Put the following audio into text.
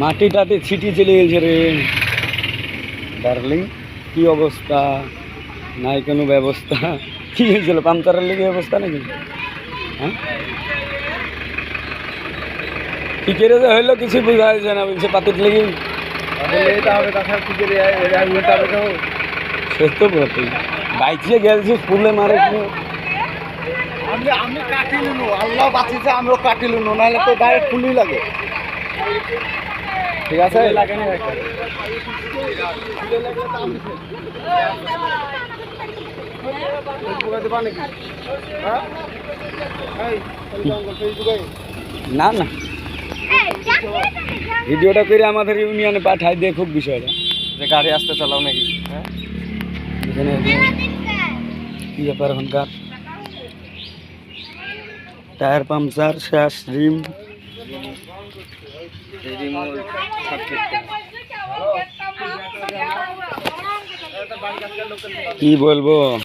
মাটি টাটি ছিটি চলে গেছে রে ডার্লিং কি অবস্থা নাই কোনো ব্যবস্থা কি হয়েছিল পাংচারের লেগে ব্যবস্থা নাকি হ্যাঁ কি করে যে হইল কিছু বোঝা যাচ্ছে না বলছে পাতির লেগে সে তো বটে বাইচে গেলছি ফুলে মারে আমি আমি কাটিলুনু আল্লাহ বাঁচিছে আমিও কাটিলুনু নাহলে তো ডাইরেক্ট ফুলই লাগে। ঠিক আছে? না না না। ভিডিওটা করে আমাদের ইউনিয়নে পাঠাই দিয়ে খুব বিষয়টা। যে গাড়ি আসতে চালাও নাকি? হ্যাঁ? এখানে কি ব্যাপার এখনকার টায়ার পাংচার শেষ রিম। কি বলব?